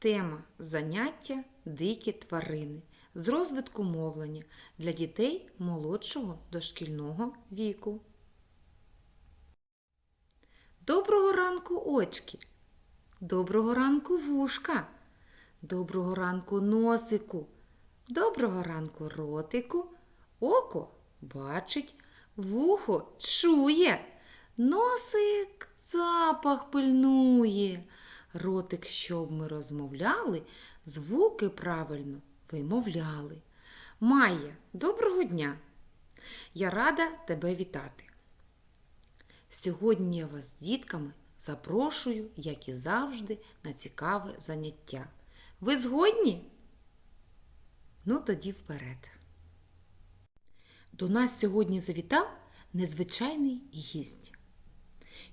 Тема заняття дикі тварини з розвитку мовлення для дітей молодшого дошкільного віку. Доброго ранку очки. Доброго ранку вушка. Доброго ранку носику. Доброго ранку ротику. Око бачить, вухо чує, носик запах пильнує. Ротик, щоб ми розмовляли, звуки правильно вимовляли. Майя, доброго дня! Я рада тебе вітати. Сьогодні я вас з дітками запрошую, як і завжди, на цікаве заняття. Ви згодні? Ну, тоді вперед. До нас сьогодні завітав незвичайний гість.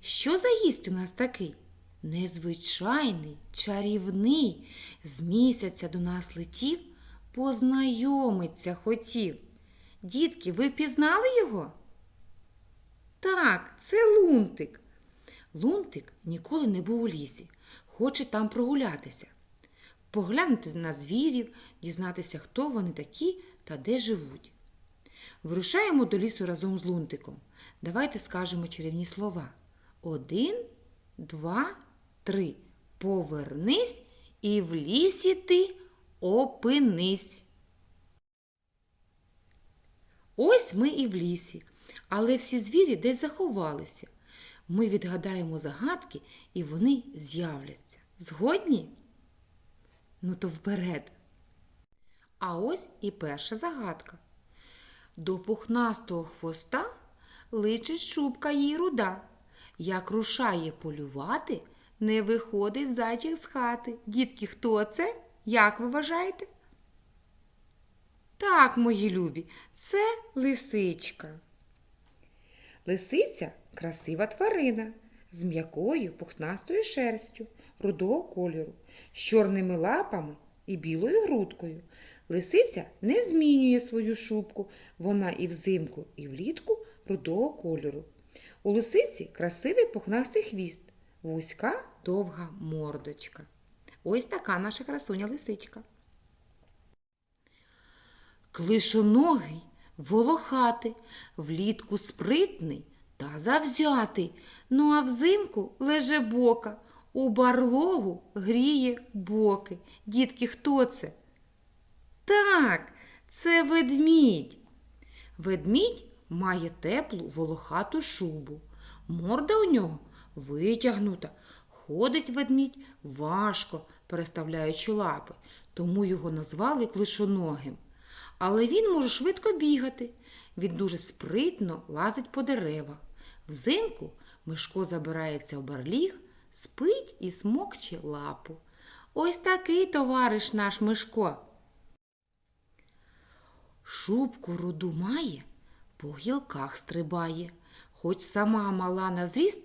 Що за гість у нас такий? Незвичайний, чарівний, з місяця до нас летів, познайомиться хотів. Дітки, ви впізнали його? Так, це лунтик. Лунтик ніколи не був у лісі, хоче там прогулятися, поглянути на звірів, дізнатися, хто вони такі та де живуть. Вирушаємо до лісу разом з лунтиком. Давайте скажемо чарівні слова. Один, два, три. Повернись і в лісі ти опинись. Ось ми і в лісі, але всі звірі десь заховалися. Ми відгадаємо загадки, і вони з'являться. Згодні? Ну то вперед. А ось і перша загадка. До пухнастого хвоста личить шубка їй руда. Як рушає полювати, не виходить зайчик з хати. Дітки, хто це? Як ви вважаєте? Так, мої любі, це лисичка. Лисиця красива тварина з м'якою пухнастою шерстю рудого кольору, з чорними лапами і білою грудкою. Лисиця не змінює свою шубку, вона і взимку, і влітку рудого кольору. У лисиці красивий пухнастий хвіст, вузька довга мордочка. Ось така наша красуня лисичка. Клишоногий, волохатий, влітку спритний та завзятий, ну а взимку леже бока, у барлогу гріє боки. Дітки, хто це? Так, це ведмідь. Ведмідь має теплу волохату шубу. Морда у нього витягнута. Ходить ведмідь важко, переставляючи лапи, тому його назвали клишоногим. Але він може швидко бігати. Він дуже спритно лазить по деревах. Взимку Мишко забирається в барліг, спить і смокче лапу. Ось такий товариш наш Мишко. Шубку руду має, по гілках стрибає, хоч сама мала на зріст,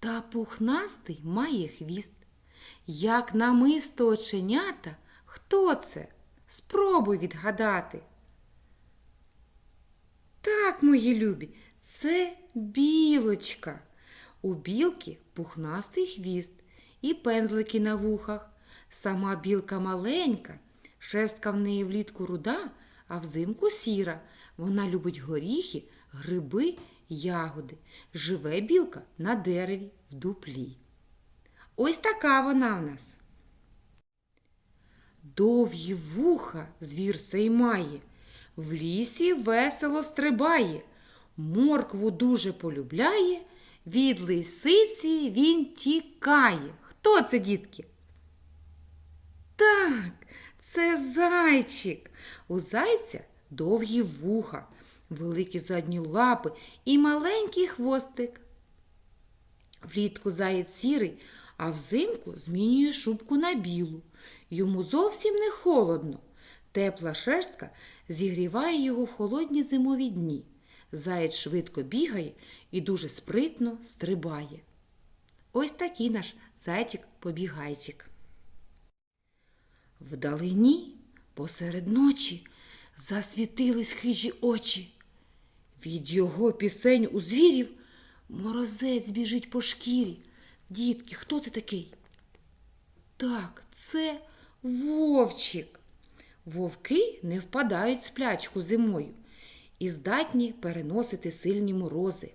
та пухнастий має хвіст. Як намисто оченята, хто це? Спробуй відгадати. Так, мої любі, це білочка. У білки пухнастий хвіст і пензлики на вухах. Сама білка маленька, шерстка в неї влітку руда, а взимку сіра. Вона любить горіхи, гриби, ягоди. Живе білка на дереві в дуплі. Ось така вона в нас. Довгі вуха звір цей має, в лісі весело стрибає, моркву дуже полюбляє, від лисиці він тікає. Хто це, дітки? Так, це зайчик. У зайця довгі вуха, великі задні лапи і маленький хвостик. Влітку заєць сірий, а взимку змінює шубку на білу. Йому зовсім не холодно. Тепла шерстка зігріває його в холодні зимові дні. Заєць швидко бігає і дуже спритно стрибає. Ось такий наш зайчик-побігайчик. Вдалині посеред ночі засвітились хижі очі. Від його пісень у звірів морозець біжить по шкірі. Дітки, хто це такий? Так, це Вовчик. Вовки не впадають в сплячку зимою і здатні переносити сильні морози.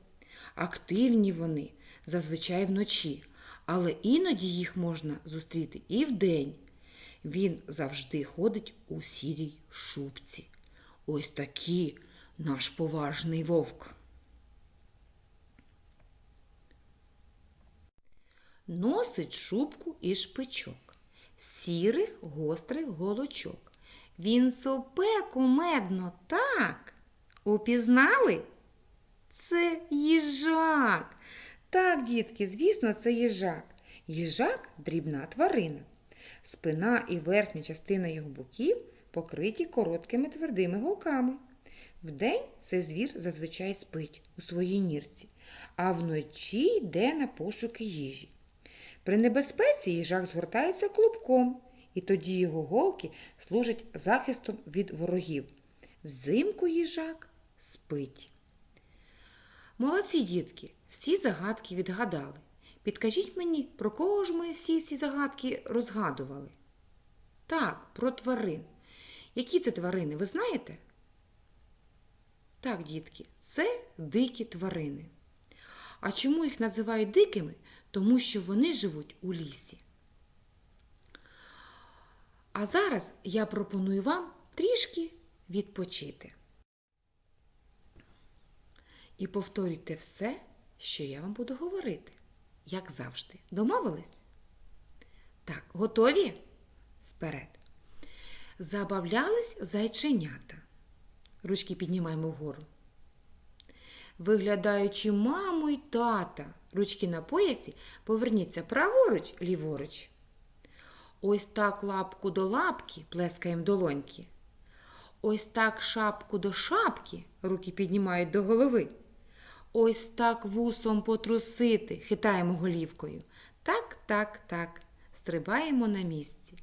Активні вони зазвичай вночі, але іноді їх можна зустріти і вдень. Він завжди ходить у сірій шубці. Ось такий наш поважний вовк. Носить шубку і шпичок, сірих гострих голочок. Він сопе кумедно так. Упізнали? Це їжак. Так, дітки, звісно, це їжак. Їжак дрібна тварина. Спина і верхня частина його боків покриті короткими твердими голками. Вдень цей звір зазвичай спить у своїй нірці, а вночі йде на пошуки їжі. При небезпеці їжак згортається клубком, і тоді його голки служать захистом від ворогів. Взимку їжак спить. Молодці дітки, всі загадки відгадали. Підкажіть мені, про кого ж ми всі ці загадки розгадували? Так, про тварин. Які це тварини, ви знаєте? Так, дітки, це дикі тварини. А чому їх називають дикими? Тому що вони живуть у лісі. А зараз я пропоную вам трішки відпочити. І повторюйте все, що я вам буду говорити, як завжди. Домовились? Так, готові? Вперед. Забавлялись зайченята. Ручки піднімаємо вгору. Виглядаючи маму й тата, ручки на поясі, поверніться праворуч, ліворуч. Ось так лапку до лапки плескаємо долоньки. Ось так шапку до шапки руки піднімають до голови. Ось так вусом потрусити, хитаємо голівкою. Так, так, так, стрибаємо на місці.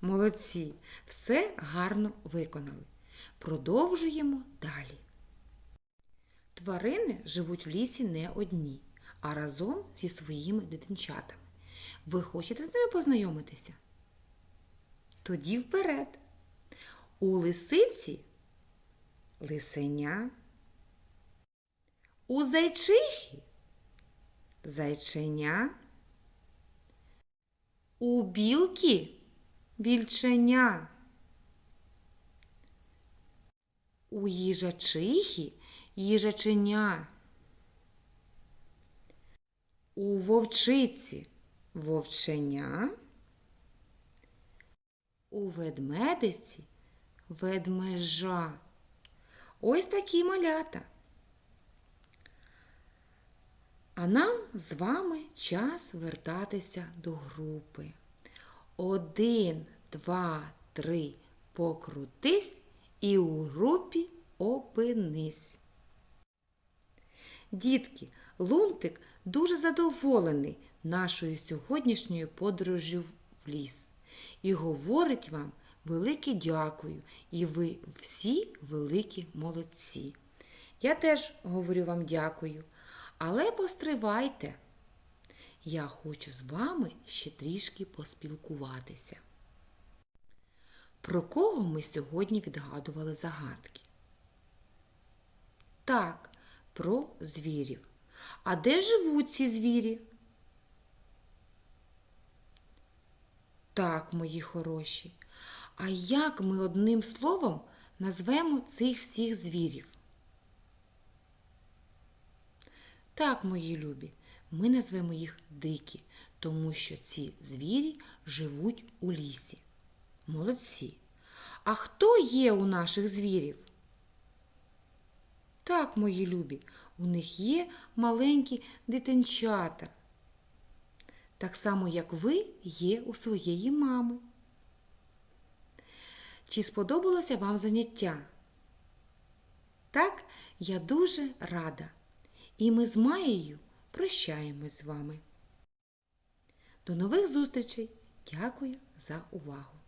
Молодці, все гарно виконали. Продовжуємо далі. Тварини живуть в лісі не одні, а разом зі своїми дитинчатами. Ви хочете з ними познайомитися? Тоді вперед. У лисиці лисеня. У зайчихи зайченя. У білки більченя. У їжачихи їжаченя. У вовчиці вовченя. У ведмедиці ведмежа. Ось такі малята. А нам з вами час вертатися до групи. Один, два, три, покрутись і у групі опинись. Дітки, Лунтик дуже задоволений нашою сьогоднішньою подорожю в ліс і говорить вам велике дякую, і ви всі великі молодці. Я теж говорю вам дякую, але постривайте. Я хочу з вами ще трішки поспілкуватися. Про кого ми сьогодні відгадували загадки? Так, про звірів. А де живуть ці звірі? Так, мої хороші. А як ми одним словом назвемо цих всіх звірів? Так, мої любі, ми назвемо їх дикі, тому що ці звірі живуть у лісі. Молодці. А хто є у наших звірів? Так, мої любі, у них є маленькі дитинчата. Так само, як ви є у своєї мами. Чи сподобалося вам заняття? Так, я дуже рада. І ми з Маєю прощаємось з вами. До нових зустрічей. Дякую за увагу!